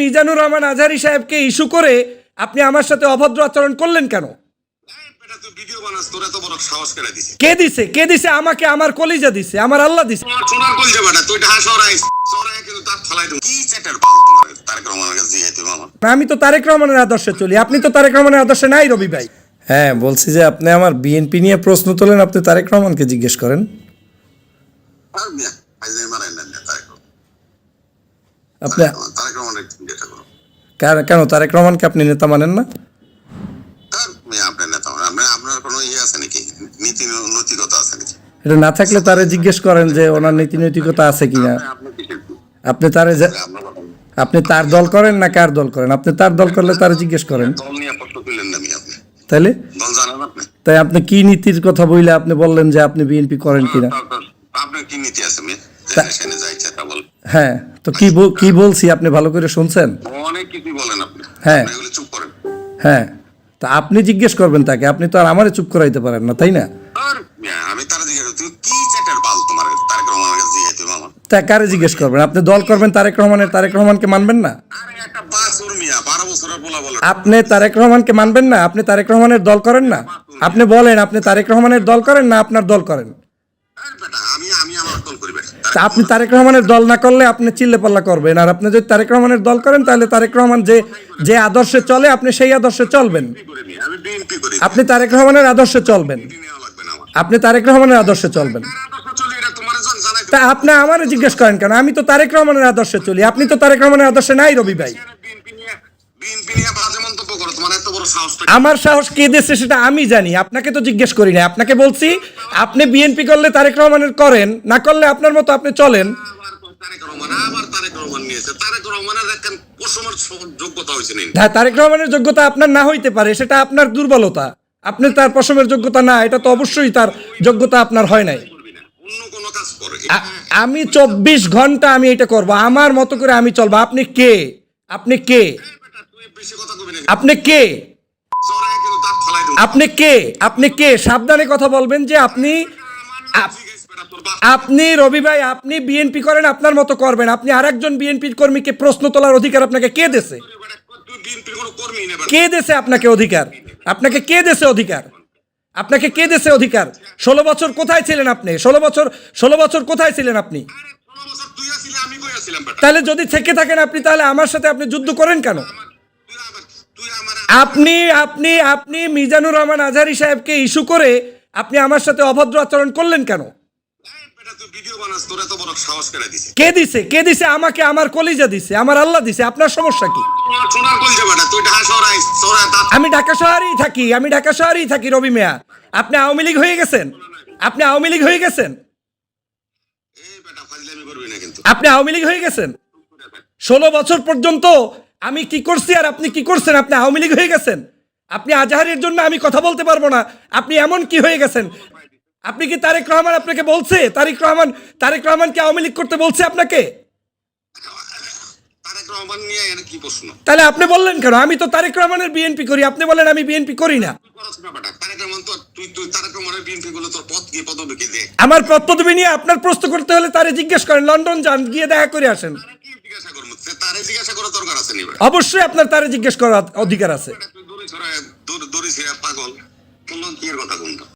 মিজানুর রহমান আজহারি সাহেবকে ইস্যু করে আপনি আমার সাথে অভদ্র আচরণ করলেন কেন? এই বেটা তুই ভিডিও বানাস তোর এত বড় সাহস করে দিছে? কে দিছে? কে দিছে? আমাকে আমার কলিজা দিছে আমার আল্লাহ দিছে। আমি তো তারেক রহমানের আদর্শে চলি। আপনি তো তারেক রহমানের আদর্শে নাই রবি ভাই। হ্যাঁ বলছি যে আপনি আমার বিএনপি নিয়ে প্রশ্ন তোলেন আপনি তারেক রহমানকে জিজ্ঞেস করেন। আর রহমান যেটা কেন। তারেক রহমানকে আপনি নেতা মানেন না? আপনার নেতা আপনার কোনো ইয়ে আছে নাকি? নীতি নৈতিকতা আছে নাকি? এটা না থাকলে তারে জিজ্ঞেস করেন যে ওনার নীতি নৈতিকতা আছে কিনা। আপনি তারে আপনি তার দল করেন না কার দল করেন? আপনি তার দল করলে তারে জিজ্ঞেস করেন। তাইলে? তাই আপনি কি নীতির কথা বইলে আপনি বললেন যে আপনি বিএনপি করেন কিনা? আপনার কি নীতি আছে হ্যাঁ তো কি বল- কি বলছি আপনি ভালো করে শুনছেন? অনেক কিছুই বলেন আপনি। হ্যাঁ। আপনি চুপ করেন। হ্যাঁ তা আপনি জিজ্ঞেস করবেন তাকে আপনি তো আর আমারে চুপ করাইতে পারেন না তাই না? আমি তারা জিজ্ঞেস তুই কি চ্যাটার পাল তোমার তারেক রহমানের কাছে দিয়ে তুমি আমার? তা কারে জিজ্ঞেস করবেন? আপনি দল করবেন তারেক রহমানের তারেক রহমানকে মানবেন না? আরে একটা বাসুর মিয়া বারো বছরের পোলা বলে। আপনি তারেক রহমানকে মানবেন না? আপনি তারেক রহমানের দল করেন না? আপনি বলেন আপনি তারেক রহমানের দল করেন না আপনার দল করেন? আরে বেটা আমি আমি আমার দল করি বেটা তা আপনি তারেক রহমানের দল না করলে আপনি চিল্লে পাল্লা করবেন। আর আপনি যদি তারেক রহমানের দল করেন, তাহলে তারেক রহমান যে যে আদর্শে চলে, আপনি সেই আদর্শে চলবেন। আপনি তারেক রহমানের আদর্শে চলবেন। আপনি তারেক রহমানের আদর্শে চলবেন। তা আপনি আমার জিজ্ঞেস করেন কেন? আমি তো তারেক রহমানের আদর্শে চলি। আপনি তো তারেক রহমানের আদর্শে নাই রবি ভাই। আমার সাহস কে দিয়েছে সেটা আমি জানি আপনাকে তো জিজ্ঞেস করি না আপনাকে বলছি আপনি বিএনপি করলে তারেক রহমানের করেন না করলে আপনার মতো আপনি চলেন। তারেক রহমানের যোগ্যতা আপনার না হইতে পারে সেটা আপনার দুর্বলতা। আপনি তার পশমের যোগ্যতা না এটা তো অবশ্যই তার যোগ্যতা আপনার হয় নাই। করবি না অন্য কোনো কাজ করো। আ- আমি চব্বিশ ঘণ্টা আমি এটা করব আমার মতো করে আমি চলবো। আপনি কে? আপনি কে? আপনি কে? আপনি কে? আপনি কে? সাবধানে কথা বলবেন যে আপনি আপনি রবি ভাই আপনি বিএনপি করেন আপনার মতো করবেন। আপনি আরেকজন বিএনপির কর্মীকে প্রশ্ন তোলার অধিকার আপনাকে কে দেছে? কে দেছে আপনাকে অধিকার? আপনাকে কে দেছে অধিকার? আপনাকে কে দেছে অধিকার? ষোলো বছর কোথায় ছিলেন আপনি? ষোলো বছর ষোলো বছর কোথায় ছিলেন আপনি? তাহলে যদি থেকে থাকেন আপনি তাহলে আমার সাথে আপনি যুদ্ধ করেন কেন? আপনি আপনি আপনি মিজানুর রহমান আজহারি সাহেবকে ইস্যু করে আপনি আমার সাথে অভদ্র আচরণ করলেন কেন? কে দিছে? কে দিছে? আমাকে আমার কলিজা দিছে আমার আল্লাহ দিছে আপনার সমস্যা কি? আমি ঢাকা শহরেই থাকি আমি ঢাকা শহরেই থাকি রবি মিয়া আপনি আওয়ামী লীগ হয়ে গেছেন? আপনি আওয়ামী লীগ হয়ে গেছেন? আপনি আওয়ামী লীগ হয়ে গেছেন? ষোলো বছর পর্যন্ত আমি কি করছি আর আপনি কি করছেন? আপনি আওয়ামী লীগ হয়ে গেছেন? আপনি আজহারের জন্য আমি কথা বলতে পারব না। আপনি এমন কি হয়ে গেছেন? আপনি কি তারেক রহমান আপনাকে বলছে? তারেক রহমান তারেক রহমান কি আওয়ামী লীগ করতে বলছে আপনাকে? তাহলে আপনি বললেন কেন? আমি তো তারেক রহমানের বিএনপি করি। আপনি বলেন আমি বিএনপি করি না। তোর পদ পদবি আমার নিয়ে আপনার প্রশ্ন করতে হলে তারে জিজ্ঞেস করেন। লন্ডন যান গিয়ে দেখা করে আসেন। তারা জিজ্ঞাসা করার দরকার আছে অবশ্যই আপনার তারে জিজ্ঞেস করার অধিকার আছে। পাগল। কথা কোনটা